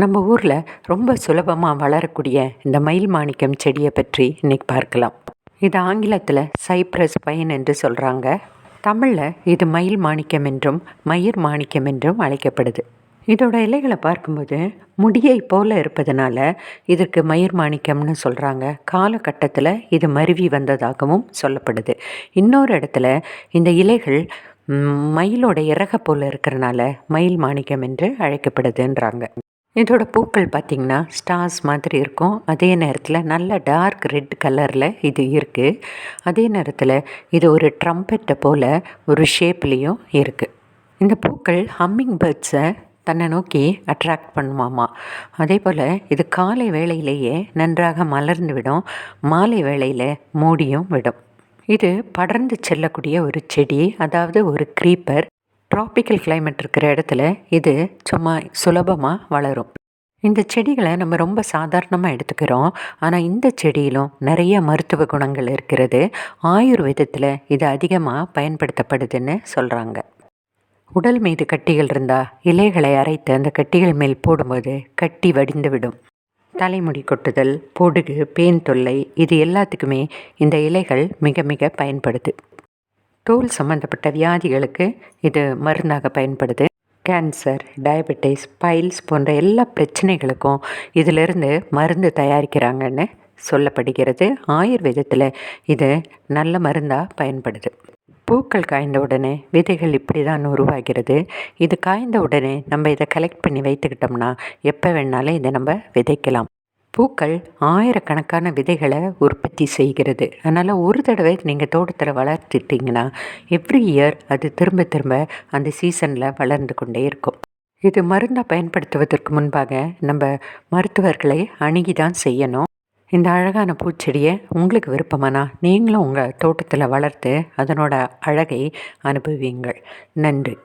நம்ம ஊரில் ரொம்ப சுலபமாக வளரக்கூடிய இந்த மயில் மாணிக்கம் செடியை பற்றி இன்னைக்கு பார்க்கலாம். இது ஆங்கிலத்தில் சைப்ரஸ் பைன் என்று சொல்கிறாங்க தமிழில் இது மயில் மாணிக்கம் என்றும் மயிர் மாணிக்கம் என்றும் அழைக்கப்படுது. இதோட இலைகளை பார்க்கும்போது முடியை போல இருப்பதனால இதற்கு மயிர் மாணிக்கம்னு சொல்கிறாங்க காலகட்டத்தில் இது மருவி வந்ததாகவும் சொல்லப்படுது. இன்னொரு இடத்துல இந்த இலைகள் மயிலோட இறக போல் இருக்கிறனால மயில் மாணிக்கம் என்று அழைக்கப்படுதுன்றாங்க. இதோட பூக்கள் பார்த்திங்கன்னா ஸ்டார்ஸ் மாதிரி இருக்கும். அதே நேரத்தில் நல்ல டார்க் ரெட் கலரில் இது இருக்குது அதே நேரத்தில் இது ஒரு ட்ரம்பெட்டை போல் ஒரு ஷேப்லேயும் இருக்குது இந்த பூக்கள் ஹம்மிங் பேர்ட்ஸை தன்னை நோக்கி அட்ராக்ட் பண்ணுமாமா. அதே போல் இது காலை வேளையிலேயே நன்றாக மலர்ந்து விடும். மாலை வேளையில் மூடியும் விடும். இது படர்ந்து செல்லக்கூடிய ஒரு செடி அதாவது ஒரு க்ரீப்பர் ட்ராபிக்கல் கிளைமேட் இருக்கிற இடத்துல இது சும்மா சுலபமாக வளரும். இந்த செடிகளை நம்ம ரொம்ப சாதாரணமாக எடுத்துக்கிறோம். ஆனால் இந்த செடியிலும் நிறைய மருத்துவ குணங்கள் இருக்கிறது. ஆயுர்வேதத்தில் இது அதிகமாக பயன்படுத்தப்படுதுன்னு சொல்கிறாங்க உடல் மீது கட்டிகள் இருந்தால் இலைகளை அரைத்து அந்த கட்டிகள் மேல் போடும்போது கட்டி வடிந்து விடும். தலைமுடி கொட்டுதல் பொடுகு பேன் தொல்லை இது எல்லாத்துக்குமே இந்த இலைகள் மிக மிக பயன்படுது. தோல் சம்மந்தப்பட்ட வியாதிகளுக்கு இது மருந்தாக பயன்படுது. கேன்சர் டயபெட்டிஸ் பைல்ஸ் போன்ற எல்லா பிரச்சனைகளுக்கும் இதிலிருந்து மருந்து தயாரிக்கிறாங்கன்னு சொல்லப்படுகிறது. ஆயுர்வேதத்தில் இது நல்ல மருந்தாக பயன்படுது. பூக்கள் காய்ந்த உடனே விதைகள் இப்படி தான் உருவாகிறது. இது காய்ந்த உடனே நம்ம இதை கலெக்ட் பண்ணி வைத்துக்கிட்டோம்னா எப்போ வேணாலும் இதை நம்ம விதைக்கலாம். பூக்கள் ஆயிரக்கணக்கான விதைகளை உற்பத்தி செய்கிறது. அதனால் ஒரு தடவை நீங்கள் தோட்டத்தில் வளர்த்துட்டிங்கன்னா எவ்ரி இயர் அது திரும்ப திரும்ப அந்த சீசனில் வளர்ந்து கொண்டே இருக்கும். இது மருந்தாக பயன்படுத்துவதற்கு முன்பாக நம்ம மருத்துவர்களை அணுகி தான் செய்யணும். இந்த அழகான பூச்செடியை உங்களுக்கு விருப்பமானா நீங்களும் உங்கள் தோட்டத்தில் வளர்த்து அதனோட அழகை அனுபவியுங்கள். நன்றி.